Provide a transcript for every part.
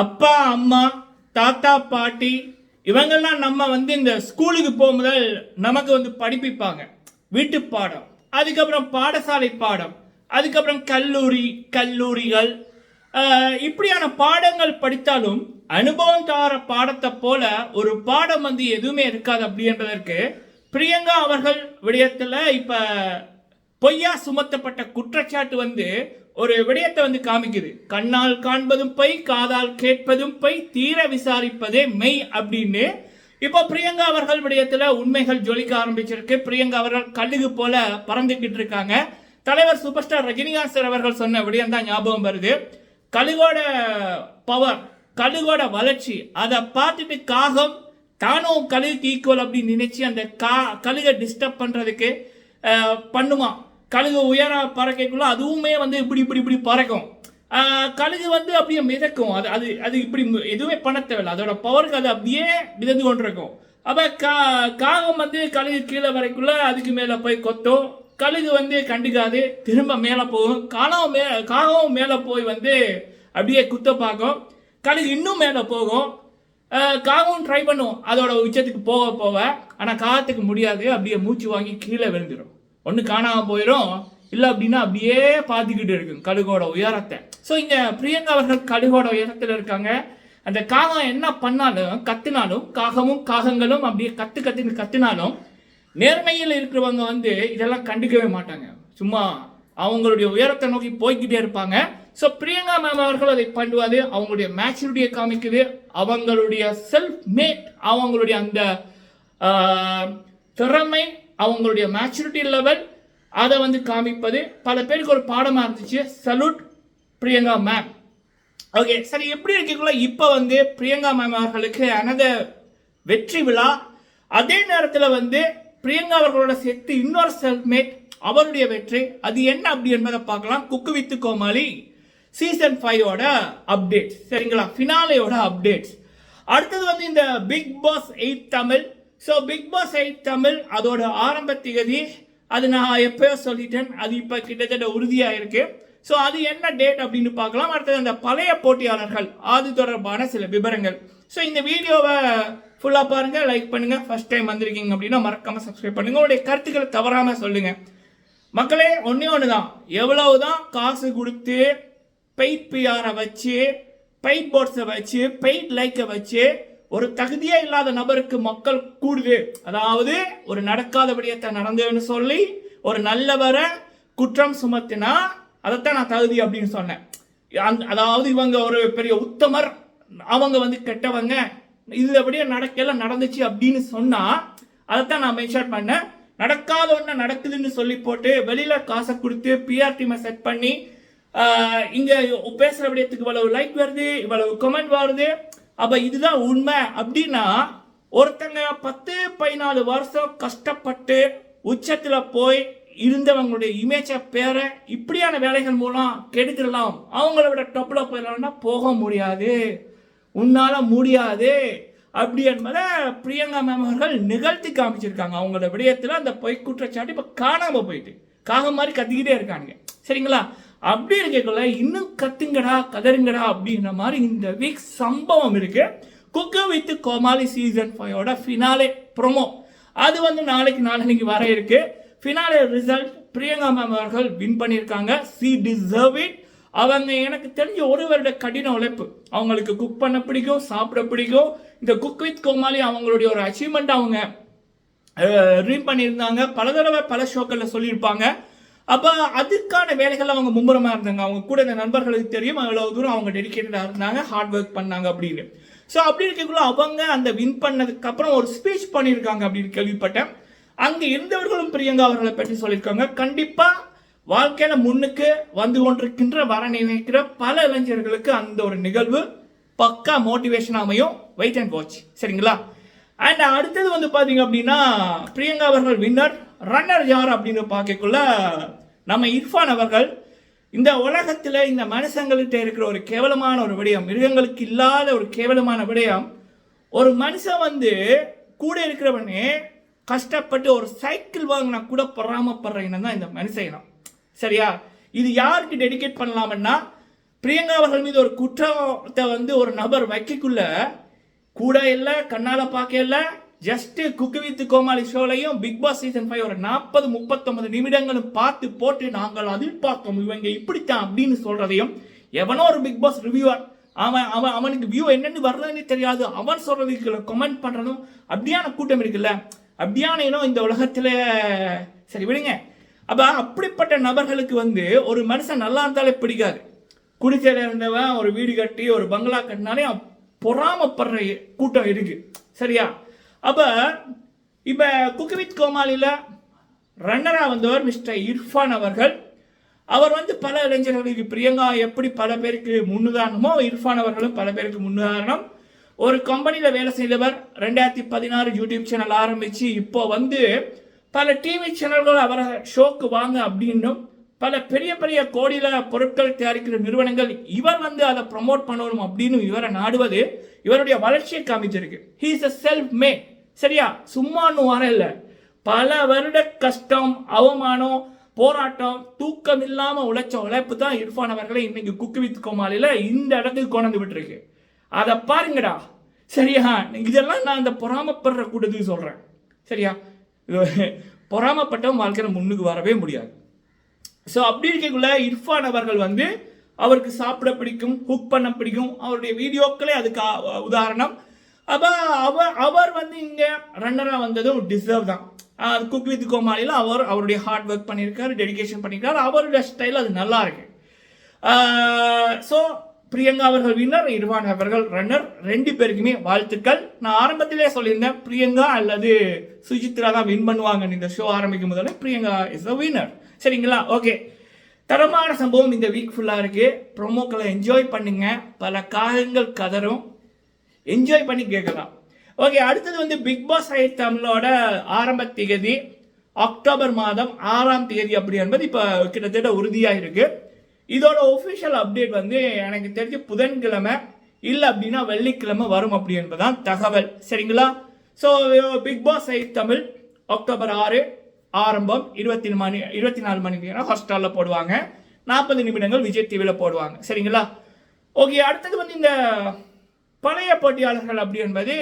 அப்பா அம்மா தாத்தா பாட்டி இவங்கெல்லாம் நம்ம வந்து இந்த ஸ்கூலுக்கு போகும்போது நமக்கு வந்து படிப்பிப்பாங்க. வீட்டு பாடம். அதுக்கப்புறம் பாடசாலை பாடம். அதுக்கப்புறம் கல்லூரி கல்லூரிகள். இப்படியான பாடங்கள் படித்தாலும் அனுபவம் தார பாடத்தை போல ஒரு பாடம் வந்து எதுவுமே இருக்காது அப்படின்றதற்கு பிரியங்கா அவர்கள் விடயத்தில் இப்போ பொய்யா சுமத்தப்பட்ட குற்றச்சாட்டு வந்து ஒரு விடயத்தை வந்து காமிக்குது. கண்ணால் காண்பதும் பை காதால் கேட்பதும் பை தீர விசாரிப்பதே மெய் அப்படின்னு. இப்போ பிரியங்கா அவர்கள் விடயத்துல உண்மைகள் ஜொலிக்க ஆரம்பிச்சிருக்கு. பிரியங்கா அவர்கள் கழுகு போல பறந்துகிட்டு இருக்காங்க. தலைவர் சூப்பர் ஸ்டார் ரஜினிகாந்த் சார் அவர்கள் சொன்ன விடயம் தான் ஞாபகம் வருது. கழுகோட பவர் கழுகோட வளர்ச்சி அதை பார்த்துட்டு காகம் தானும் கழுகுக்கு ஈக்குவல் அப்படின்னு நினைச்சு அந்த கா கழுகை டிஸ்டர்ப் பண்றதுக்கு பண்ணுமா? கழுகு உயர பறக்கைக்குள்ள அதுவுமே வந்து இப்படி இப்படி இப்படி பறக்கும். கழுகு வந்து அப்படியே மிதக்கும். அது அது அது இப்படி எதுவுமே பண்ண தேவையில்ல. அதோட பவருக்கு அது அப்படியே மிதந்து கொண்டிருக்கும். அப்போ கா காகம் வந்து கழுகு கீழே வரைக்குள்ள அதுக்கு மேலே போய் கொத்தும் கழுகு வந்து கண்டுக்காது. திரும்ப மேலே போகும். காலம் மே காகம் மேலே போய் வந்து அப்படியே குத்த பார்க்கும். கழுகு இன்னும் மேலே போகும். காகம் ட்ரை பண்ணும். அதோட உச்சத்துக்கு போக போக. ஆனால் காகத்துக்கு முடியாது. அப்படியே மூச்சு வாங்கி கீழே விழுந்துடும் ஒன்று காணாமல் போயிடும் இல்லை அப்படின்னா அப்படியே பார்த்துக்கிட்டு இருக்கும் கழுகோட உயரத்தை. ஸோ இங்கே பிரியங்கா அவர்கள் கழுகோட உயரத்தில் இருக்காங்க. அந்த காகம் என்ன பண்ணாலும் கத்துனாலும் காகமும் காகங்களும் அப்படியே கத்து கத்துன்னு கத்துனாலும் நேர்மையில் இருக்கிறவங்க வந்து இதெல்லாம் கண்டுக்கவே மாட்டாங்க. சும்மா அவங்களுடைய உயரத்தை நோக்கி போய்க்கிட்டே இருப்பாங்க. ஸோ பிரியங்கா மேம் அவர்கள் அதை பண்ணுவாது அவங்களுடைய மேச்சுரிட்டியை காமிக்குது. அவங்களுடைய செல்ஃப் மேட் அவங்களுடைய அந்த திறமை அவங்களுடைய மேச்சூரிட்டி லெவல் அதை வந்து காமிப்பது. பல பேருக்கு ஒரு பாடமாக இருந்துச்சு. சல்யூட் பிரியங்கா மேம் ஓகே சரி எப்படி இருக்கீங்களோ இப்போ வந்து பிரியங்கா மேம் அவர்களுக்கு அனத வெற்றி விழா. அதே நேரத்தில் வந்து பிரியங்கா அவர்களோட சேர்த்து இன்னொரு செல்மேட் அவருடைய வெற்றி. அது என்ன அப்படி என்பதை பார்க்கலாம். குக்கு வித்து கோமாளி சீசன் ஃபைவோட அப்டேட்ஸ் சரிங்களா? ஃபினாலையோட அப்டேட்ஸ் அடுத்தது வந்து இந்த Bigg Boss eight Tamil. So Bigg Boss eight Tamil அதோட ஆரம்ப திகதி அது நான் எப்பயோ சொல்லிட்டேன் அது இப்போ கிட்டத்தட்ட உறுதியாக இருக்கு ஸோ அது என்ன டேட் அப்படின்னு பார்க்கலாம். அடுத்தது அந்த பழைய போட்டியாளர்கள் அது தொடர்பான சில விவரங்கள். ஸோ இந்த வீடியோவை ஃபுல்லாக பாருங்கள் லைக் பண்ணுங்கள் ஃபஸ்ட் டைம் வந்திருக்கீங்க அப்படின்னா மறக்காமல் சப்ஸ்கிரைப் பண்ணுங்க. உங்களுடைய கருத்துக்களை தவறாமல் சொல்லுங்கள் மக்களே ஒன்றே ஒன்று தான் எவ்வளவு தான் காசு கொடுத்து பெயிட் பிஆரை வச்சு பெயிட் போர்ட்ஸை வச்சு பெயிட் லைக்கை வச்சு ஒரு தகுதியே இல்லாத நபருக்கு மக்கள் கூடுது. அதாவது ஒரு நடக்காத விடயத்தை நடந்ததுன்னு சொல்லி ஒரு நல்லவரை குற்றம் சுமத்தினா அதைத்தான் நான் தகுதி அப்படின்னு சொன்னேன். அந் அதாவது இவங்க ஒரு பெரிய உத்தமர் அவங்க வந்து கெட்டவங்க இது அப்படியே நடக்கல நடந்துச்சு அப்படின்னு சொன்னால் அதைத்தான் நான் மென்ஷன் பண்ணேன். நடக்காத ஒன்று நடக்குதுன்னு சொல்லி போட்டு வெளியில் காசை கொடுத்து பிஆர் டீமை செட் பண்ணி இங்கே பேசுகிற விடயத்துக்கு இவ்வளவு லைக் வருது இவ்வளவு கமெண்ட் வருது. அப்ப இதுதான் உண்மை. அப்படின்னா ஒருத்தங்க பத்து பதினாலு வருஷம் கஷ்டப்பட்டு உச்சத்துல போய் இருந்தவங்களுடைய இமேஜை பேரை இப்படியான வேலைகள் மூலம் கெடுத்துடலாம். அவங்கள விட டொப்ல போயிடலாம்னா போக முடியாது. உன்னால முடியாது. அப்படி என்பதை பிரியங்கா மேம் அவர்கள் நிகழ்த்தி காமிச்சிருக்காங்க. அவங்களோட விடயத்தில் அந்த பொய் குற்றச்சாட்டு இப்போ காணாமல் போயிட்டு. காகம் மாதிரி கத்திக்கிட்டே இருக்காங்க சரிங்களா? அப்படி இருக்கக்குள்ள இன்னும் கத்துங்கடா கதருங்கடா அப்படின்ற மாதிரி இந்த வீக் சம்பவம் இருக்கு. குக்கு வித் கோமாளி சீசன் ஃபைவோட ஃபினாலே ப்ரோமோ அது வந்து நாளைக்கு நாளைக்கு வர இருக்கு. ஃபினாலே ரிசல்ட் பிரியங்கா மேம் அவர்கள் வின் பண்ணியிருக்காங்க. சி டிசர்வ் இட் அவங்க எனக்கு தெரிஞ்ச ஒரு வருட கடின உழைப்பு. அவங்களுக்கு குக் பண்ண பிடிக்கும் சாப்பிட பிடிக்கும். இந்த குக் வித் கோமாளி அவங்களுடைய ஒரு அச்சீவ்மெண்ட் அவங்க ரீம் பண்ணியிருந்தாங்க. பல தடவை பல ஷோக்களில் சொல்லியிருப்பாங்க. அப்போ அதுக்கான வேலைகள் அவங்க மும்முரமாக இருந்தாங்க. அவங்க கூட இந்த நண்பர்களுக்கு தெரியும். அவ்வளோ தூரம் அவங்க டெடிக்கேட்டடாக இருந்தாங்க. ஹார்ட் ஒர்க் பண்ணாங்க அப்படின்னு. ஸோ அப்படி இருக்கக்குள்ள அவங்க அந்த வின் பண்ணதுக்கு அப்புறம் ஒரு ஸ்பீச் பண்ணியிருக்காங்க அப்படின்னு கேள்விப்பட்டேன். அங்கே இருந்தவர்களும் பிரியங்கா அவர்களை பற்றி சொல்லியிருக்காங்க. கண்டிப்பாக வாழ்க்கையில முன்னுக்கு வந்து கொண்டிருக்கின்ற வர நினைக்கிற பல இளைஞர்களுக்கு அந்த ஒரு நிகழ்வு பக்கா மோட்டிவேஷன் அமையும். வெயிட் அண்ட் வாட்ச் சரிங்களா? அண்ட் அடுத்தது வந்து பார்த்தீங்க அப்படின்னா பிரியங்கா அவர்கள் வின்னர் ரன்னர் யார் அப்படின்னு பார்க்கக்குள்ள நம்ம இர்ஃபான் அவர்கள் இந்த உலகத்தில் இந்த மனுஷங்கள்கிட்ட இருக்கிற ஒரு கேவலமான ஒரு விடயம் மிருகங்களுக்கு இல்லாத ஒரு கேவலமான விடயம் ஒரு மனுஷன் வந்து கூட இருக்கிறவனே கஷ்டப்பட்டு ஒரு சைக்கிள் வாங்கினா கூட பொறாமப்படுற இனம் தான் இந்த மனுஷ இனம். சரியா? இது யாருக்கு டெடிகேட் பண்ணலாம்னா பிரியங்கா அவர்கள் மீது ஒரு குற்றத்தை வந்து ஒரு நபர் வைக்கக்குள்ள கூட இல்லை கண்ணால் பார்க்க இல்லை ஜஸ்ட் குக்கு வித் கோமாளி ஷோலையும் பிக் பாஸ் சீசன் ஃபைவ் ஒரு நாற்பது முப்பத்தொன்பது நிமிடங்களும் பார்த்து போட்டு நாங்கள் அதில் பார்த்தோம். இவங்க இப்படித்தான் அப்படின்னு சொல்றதையும் எவனோ ஒரு பிக் பாஸ் ரிவ்யூவர் அவன் அவன் அவனுக்கு வியூ என்னன்னு வர்றதுன்னு தெரியாது. அவன் சொல்றதுக்கு கமெண்ட் பண்றதும் அப்படியான கூட்டம் இருக்குல்ல. அப்படியான இனம் இந்த உலகத்துல. சரி விடுங்க. அப்ப அப்படிப்பட்ட நபர்களுக்கு வந்து ஒரு மனுஷன் நல்லா இருந்தாலே பிடிக்காது. குடிசையில் இருந்தவன் ஒரு வீடு கட்டி ஒரு பங்களா கட்டினாலே பொறாமப்படுற கூட்டம் இருக்கு. சரியா? அப்போ இப்போ குக்கு வித் ரன்னராக வந்தவர் மிஸ்டர் இர்ஃபான் அவர்கள். அவர் வந்து பல இளைஞர்களுக்கு பிரியங்கா எப்படி பல பேருக்கு முன்னுதாரணமோ இர்ஃபான் அவர்களும் பல பேருக்கு முன்னுதாரணம். ஒரு கம்பெனியில் வேலை செய்தவர் ரெண்டாயிரத்தி பதினாறு யூடியூப் சேனல் ஆரம்பித்து இப்போ வந்து பல டிவி சேனல்கள் அவரை ஷோக்கு வாங்க அப்படின்னும் பல பெரிய பெரிய கோடியில பொருட்கள் தயாரிக்கிற நிறுவனங்கள் இவர் வந்து அதை ப்ரமோட் பண்ணணும் அப்படின்னு இவரை நாடுவது இவருடைய வளர்ச்சியை காமிச்சிருக்கு. He is a self made சரியா? சும்மான்னு வர இல்லை. பல வருட கஷ்டம் அவமானம் போராட்டம் தூக்கம் இல்லாமல் உழைச்ச உழைப்பு தான் இர்ஃபான் அவர்களை இன்னைக்கு குக்கு வித் கோமாளியில இந்த இடத்துக்கு கொண்டு விட்டுருக்கு. அதை பாருங்கடா. சரியா? இதெல்லாம் நான் அந்த பொறாமப்படுற கூட்டத்துக்கு சொல்கிறேன் சரியா? இது பொறாமப்பட்டவன் வாழ்க்கையில் முன்னுக்கு வரவே முடியாது. ஸோ அப்படி இருக்கக்குள்ள இர்ஃபான் அவர்கள் வந்து அவருக்கு சாப்பிட பிடிக்கும் குக் பண்ண பிடிக்கும் அவருடைய வீடியோக்களே அதுக்கு உதாரணம். அப்போ அவர் அவர் வந்து இங்கே ரன்னராக வந்ததும் டிசர்வ் தான். குக் வித் கோமாளியில் அவர் அவருடைய ஹார்ட் ஒர்க் பண்ணியிருக்காரு டெடிகேஷன் பண்ணியிருக்காரு அவருடைய ஸ்டைல் அது நல்லா இருக்கு. ஸோ பிரியங்கா அவர்கள் வின்னர் இர்வான் அவர்கள் ரன்னர் ரெண்டு பேருக்குமே வாழ்த்துக்கள். நான் ஆரம்பத்திலே சொல்லியிருந்தேன் பிரியங்கா அல்லது சுஜித்ரா தான் வின் பண்ணுவாங்கன்னு இந்த ஷோ ஆரம்பிக்கும் முதல்ல பிரியங்கா இஸ் அ வின்னர் சரிங்களா? ஓகே தரமான சம்பவம் இந்த வீக் ஃபுல்லாக இருக்குது ப்ரொமோக்களை என்ஜாய் பண்ணுங்கள் பல காகங்கள் கதரும் என்ஜாய் பண்ணி கேட்கலாம். ஓகே அடுத்தது வந்து பிக் பாஸ் ஐ தமிழோட ஆரம்ப திகதி அக்டோபர் மாதம் ஆறாம் தேதி அப்படி என்பது இப்போ கிட்டத்தட்ட உறுதியாக இருக்குது இதோட ஒஃபிஷியல் அப்டேட் வந்து எனக்கு தெரிஞ்சு புதன்கிழமை இல்லை அப்படின்னா வெள்ளிக்கிழமை வரும் அப்படி என்பதுதான் தகவல். சரிங்களா? ஸோ பிக் பாஸ் ஐ தமிழ் அக்டோபர் ஆறு ஆரம்பம் இருபத்தி மணி இருபத்தி நாலு மணி ஹாஸ்டலில் போடுவாங்க. நாற்பது நிமிடங்கள் விஜய் டிவியில் போடுவாங்க. சரிங்களா? ஓகே அடுத்தது வந்து இந்த பழைய போட்டியாளர்கள் அப்படி என்பது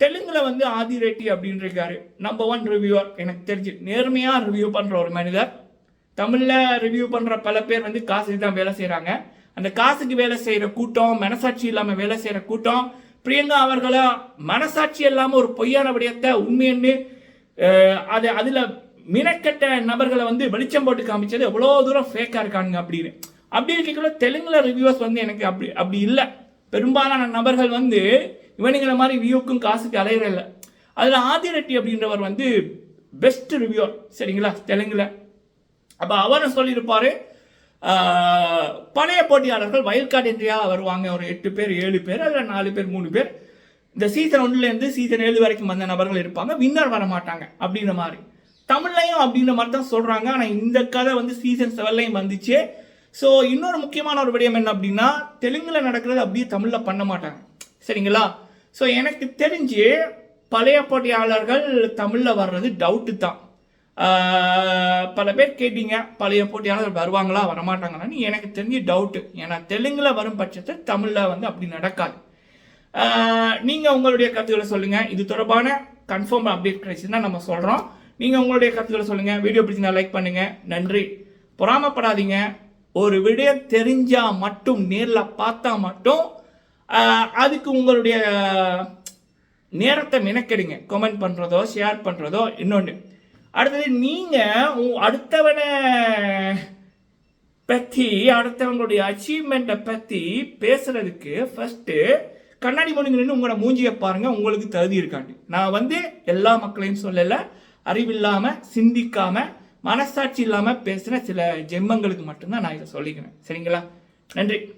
தெலுங்கில் வந்து ஆதி ரெட்டி அப்படின்னு இருக்காரு. நம்பர் ஒன் ரிவ்யூவர் எனக்கு தெரிஞ்சு. நேர்மையாக ரிவ்யூ பண்ணுற ஒரு மனிதர். தமிழில் ரிவ்யூ பண்ணுற பல பேர் வந்து காசுக்கு தான் வேலை செய்கிறாங்க அந்த காசுக்கு வேலை செய்கிற கூட்டம் மனசாட்சி இல்லாமல் வேலை செய்கிற கூட்டம் பிரியங்கா அவர்களா மனசாட்சி இல்லாமல் ஒரு பொய்யான விடயத்தை உண்மைன்னு அது அதில் மினக்கட்ட நபர்களை வந்து வெளிச்சம் போட்டு காமிச்சது எவ்வளோ தூரம் ஃபேக்காக இருக்கானுங்க அப்படின்னு. அப்படி இருக்கக்குள்ள தெலுங்கில் ரிவ்யூவர்ஸ் வந்து எனக்கு அப்படி அப்படி இல்லை. பெரும்பாலான நபர்கள் வந்து இவனுங்களை மாதிரி வியூக்கும் காசுக்கு அலையிற அதில் ஆதி ரெட்டி அப்படின்றவர் வந்து பெஸ்ட் ரிவ்யூவர் சரிங்களா? தெலுங்கில். அப்போ அவரும் சொல்லியிருப்பார் பழைய போட்டியாளர்கள் வயல் என்ட்ரியாக வருவாங்க. ஒரு எட்டு பேர் ஏழு பேர் அதில் நாலு பேர் மூணு பேர். இந்த சீசன் ஒன்றுலேருந்து சீசன் ஏழு வரைக்கும் வந்த நபர்கள் இருப்பாங்க. வின்னர் வர மாட்டாங்க அப்படின்ற மாதிரி. தமிழ்லையும் அப்படின்ற மாதிரி தான் சொல்கிறாங்க ஆனால் இந்த கதை வந்து சீசன் செவன்லையும் வந்துச்சு. ஸோ இன்னொரு முக்கியமான ஒரு விடயம் என்ன அப்படின்னா தெலுங்கில் நடக்கிறது அப்படியே தமிழில் பண்ண மாட்டாங்க. சரிங்களா? ஸோ எனக்கு தெரிஞ்சு பழைய போட்டியாளர்கள் தமிழில் வர்றது டவுட்டு தான். பல பேர் கேட்டீங்க பழைய போட்டியாளர்கள் வருவாங்களா வரமாட்டாங்களான்னு. எனக்கு தெரிஞ்சு டவுட்டு ஏன்னா தெலுங்கில் வரும் பட்சத்தில் தமிழில் வந்து அப்படி நடக்காது. நீங்கள் உங்களுடைய கருத்துக்களை சொல்லுங்கள் இது தொடர்பான கன்ஃபார்ம் அப்டேட் கிடைச்சுன்னா நம்ம சொல்கிறோம் நீங்கள் உங்களுடைய கருத்துக்களை சொல்லுங்கள் வீடியோ பிடிச்சிருந்தா லைக் பண்ணுங்கள் நன்றி. பொறாமப்படாதீங்க. ஒரு விடயம் தெரிஞ்சால் மட்டும் நேரில் பார்த்தா மட்டும் அதுக்கு உங்களுடைய நேரத்தை மெனக்கெடுங்க. கமெண்ட் பண்ணுறதோ ஷேர் பண்ணுறதோ இன்னொன்று அடுத்தது நீங்கள் உ- அடுத்தவனை பற்றி அடுத்தவங்களுடைய அச்சீவ்மெண்ட்டை பற்றி பேசுகிறதுக்கு ஃபஸ்ட்டு கண்ணாடி முன்னுங்க நின்று உங்களோட மூஞ்சியை பாருங்கள் உங்களுக்கு தகுதி இருக்காண்டு நான் வந்து எல்லா மக்களையும் சொல்லலை அறிவில்லாமல் சிந்திக்காமல் மனசாட்சி இல்லாமல் பேசுகிற சில ஜென்மங்களுக்கு மட்டும்தான் நான் இதை சொல்லிக்கிறேன். சரிங்களா? நன்றி.